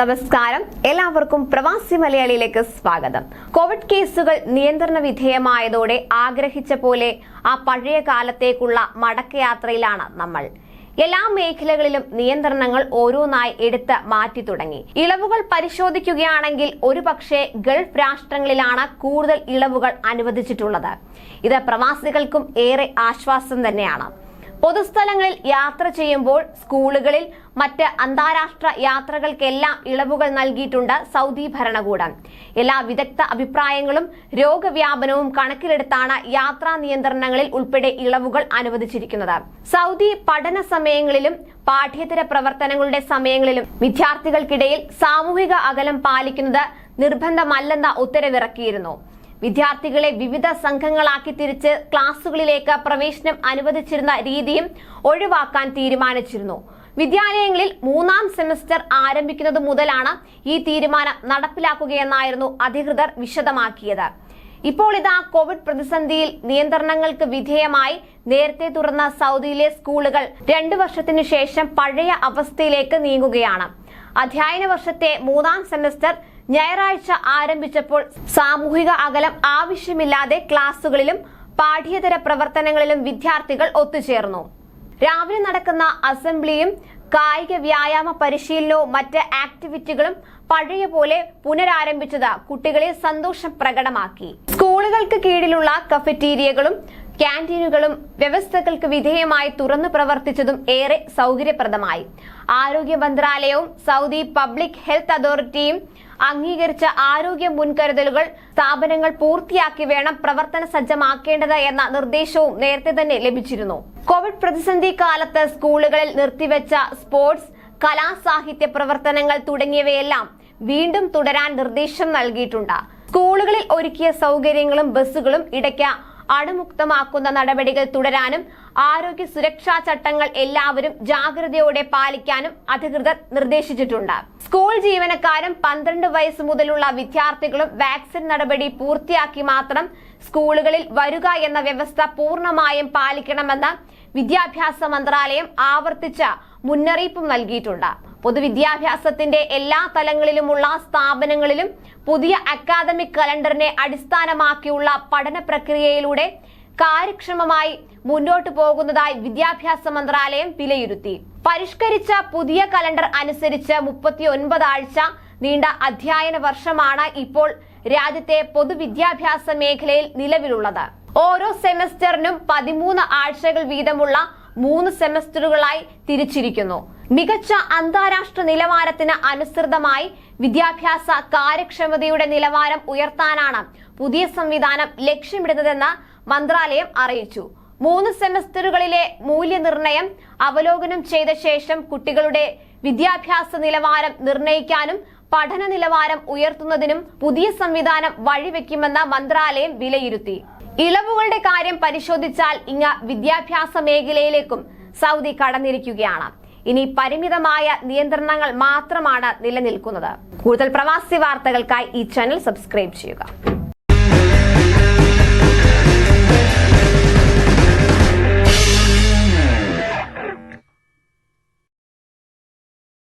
നമസ്കാരം. എല്ലാവർക്കും പ്രവാസി മലയാളിയിലേക്ക് സ്വാഗതം. കോവിഡ് കേസുകൾ നിയന്ത്രണ വിധേയമായതോടെ ആഗ്രഹിച്ച പോലെ ആ പഴയ കാലത്തേക്കുള്ള മടക്കയാത്രയിലാണ് നമ്മൾ. എല്ലാ മേഖലകളിലും നിയന്ത്രണങ്ങൾ ഓരോന്നായി എടുത്ത് മാറ്റി തുടങ്ങി. ഇളവുകൾ പരിശോധിക്കുകയാണെങ്കിൽ ഒരുപക്ഷെ ഗൾഫ് രാഷ്ട്രങ്ങളിലാണ് കൂടുതൽ ഇളവുകൾ അനുവദിച്ചിട്ടുള്ളത്. ഇത് പ്രവാസികൾക്കും ഏറെ ആശ്വാസം തന്നെയാണ്. പൊതുസ്ഥലങ്ങളിൽ യാത്ര ചെയ്യുമ്പോൾ സ്കൂളുകളിൽ മറ്റ് അന്താരാഷ്ട്ര യാത്രകൾക്കെല്ലാം ഇളവുകൾ നൽകിയിട്ടുണ്ട് സൗദി ഭരണകൂടം. എല്ലാ വിദഗ്ധ അഭിപ്രായങ്ങളും രോഗവ്യാപനവും കണക്കിലെടുത്താണ് യാത്രാ നിയന്ത്രണങ്ങളിൽ ഉൾപ്പെടെ ഇളവുകൾ അനുവദിച്ചിരിക്കുന്നത്. സൗദി പഠന സമയങ്ങളിലും പാഠ്യേതര പ്രവർത്തനങ്ങളുടെ സമയങ്ങളിലും വിദ്യാർത്ഥികൾക്കിടയിൽ സാമൂഹിക അകലം പാലിക്കുന്നത് നിർബന്ധമല്ലെന്ന ഉത്തരവിറക്കിയിരുന്നു. വിദ്യാർത്ഥികളെ വിവിധ സംഘങ്ങളാക്കി തിരിച്ച് ക്ലാസുകളിലേക്ക് പ്രവേശനം അനുവദിച്ചിരുന്ന രീതിയും ഒഴിവാക്കാൻ തീരുമാനിച്ചിരുന്നു. വിദ്യാലയങ്ങളിൽ മൂന്നാം സെമസ്റ്റർ ആരംഭിക്കുന്നത് മുതലാണ് ഈ തീരുമാനം നടപ്പിലാക്കുകയെന്നായിരുന്നു അധികൃതർ വിശദമാക്കിയത്. ഇപ്പോൾ ഇതാ കോവിഡ് പ്രതിസന്ധിയിൽ നിയന്ത്രണങ്ങൾക്ക് വിധേയമായി നേരത്തെ തുറന്ന സൗദിയിലെ സ്കൂളുകൾ രണ്ടു വർഷത്തിനു ശേഷം പഴയ അവസ്ഥയിലേക്ക് നീങ്ങുകയാണ്. അധ്യയന വർഷത്തെ മൂന്നാം സെമസ്റ്റർ ഞായറാഴ്ച ആരംഭിച്ചപ്പോൾ സാമൂഹിക അകലം ആവശ്യമില്ലാതെ ക്ലാസുകളിലും പാഠ്യേതര പ്രവർത്തനങ്ങളിലും വിദ്യാർത്ഥികൾ ഒത്തുചേർന്നു. രാവിലെ നടക്കുന്ന അസംബ്ലിയും കായിക വ്യായാമ പരിശീലനവും മറ്റ് ആക്ടിവിറ്റികളും പഴയ പോലെ പുനരാരംഭിച്ചത് കുട്ടികളിൽ സന്തോഷം പ്രകടമാക്കി സ്കൂളുകൾക്ക് കീഴിലുള്ള കഫറ്റീരിയകളും ക്യാന്റീനുകളും വ്യവസ്ഥകൾക്ക് വിധേയമായി തുറന്നു പ്രവർത്തിച്ചതും ഏറെ സൗകര്യപ്രദമായി. ആരോഗ്യ മന്ത്രാലയവും സൗദി പബ്ലിക് ഹെൽത്ത് അതോറിറ്റിയും അംഗീകരിച്ച ആരോഗ്യ മുൻകരുതലുകൾ സ്ഥാപനങ്ങൾ പൂർത്തിയാക്കി വേണം പ്രവർത്തന സജ്ജമാക്കേണ്ടത് എന്ന നിർദ്ദേശവും നേരത്തെ തന്നെ ലഭിച്ചിരുന്നു. കോവിഡ് പ്രതിസന്ധി കാലത്ത് സ്കൂളുകളിൽ നിർത്തിവെച്ച സ്പോർട്സ് കലാസാഹിത്യ പ്രവർത്തനങ്ങൾ തുടങ്ങിയവയെല്ലാം വീണ്ടും തുടരാൻ നിർദ്ദേശം നൽകിയിട്ടുണ്ട്. സ്കൂളുകളിൽ ഒരുക്കിയ സൗകര്യങ്ങളും ബസ്സുകളും ഇടയ്ക്ക് അണുമുക്തമാക്കുന്ന നടപടികൾ തുടരാനും ആരോഗ്യ സുരക്ഷാ ചട്ടങ്ങൾ എല്ലാവരും ജാഗ്രതയോടെ പാലിക്കാനും അധികൃതർ നിർദ്ദേശിച്ചിട്ടുണ്ട്. സ്കൂൾ ജീവനക്കാരും പന്ത്രണ്ട് വയസ്സ് മുതലുള്ള വിദ്യാർത്ഥികളും വാക്സിൻ നടപടി പൂർത്തിയാക്കി മാത്രം സ്കൂളുകളിൽ വരുക എന്ന വ്യവസ്ഥ പൂർണമായും പാലിക്കണമെന്ന് വിദ്യാഭ്യാസ മന്ത്രാലയം ആവർത്തിച്ച മുന്നറിയിപ്പും നൽകിയിട്ടുണ്ട്. പൊതുവിദ്യാഭ്യാസത്തിന്റെ എല്ലാ തലങ്ങളിലുമുള്ള സ്ഥാപനങ്ങളിലും പുതിയ അക്കാദമിക് കലണ്ടറിനെ അടിസ്ഥാനമാക്കിയുള്ള പഠന പ്രക്രിയയിലൂടെ കാര്യക്ഷമമായി മുന്നോട്ടു പോകുന്നതായി വിദ്യാഭ്യാസ മന്ത്രാലയം വിലയിരുത്തി. പരിഷ്കരിച്ച പുതിയ കലണ്ടർ അനുസരിച്ച് മുപ്പത്തി ഒൻപത് ആഴ്ച നീണ്ട അധ്യയന വർഷമാണ് ഇപ്പോൾ രാജ്യത്തെ പൊതുവിദ്യാഭ്യാസ മേഖലയിൽ നിലവിലുള്ളത്. ഓരോ സെമസ്റ്ററിനും പതിമൂന്ന് ആഴ്ചകൾ വീതമുള്ള മൂന്ന് സെമസ്റ്ററുകളായി തിരിച്ചിരിക്കുന്നു. മികച്ച അന്താരാഷ്ട്ര നിലവാരത്തിന് അനുസൃതമായി വിദ്യാഭ്യാസ കാര്യക്ഷമതയുടെ നിലവാരം ഉയർത്താനാണ് പുതിയ സംവിധാനം ലക്ഷ്യമിടുന്നതെന്ന് മന്ത്രാലയം അറിയിച്ചു. മൂന്ന് സെമസ്റ്ററുകളിലെ മൂല്യനിർണയം അവലോകനം ചെയ്ത ശേഷം കുട്ടികളുടെ വിദ്യാഭ്യാസ നിലവാരം നിർണയിക്കാനും പഠന നിലവാരം ഉയർത്തുന്നതിനും പുതിയ സംവിധാനം വഴിവെക്കുമെന്ന് മന്ത്രാലയം വിലയിരുത്തി. ഇളവുകളുടെ കാര്യം പരിശോധിച്ചാൽ ഇങ്ങ വിദ്യാഭ്യാസ മേഖലയിലേക്കും സൗദി കടന്നിരിക്കുകയാണ്. ഇനി പരിമിതമായ നിയന്ത്രണങ്ങൾ മാത്രമാണ് നിലനിൽക്കുന്നത്. കൂടുതൽ പ്രവാസി വാർത്തകൾക്കായി ഈ ചാനൽ സബ്സ്ക്രൈബ് ചെയ്യുക.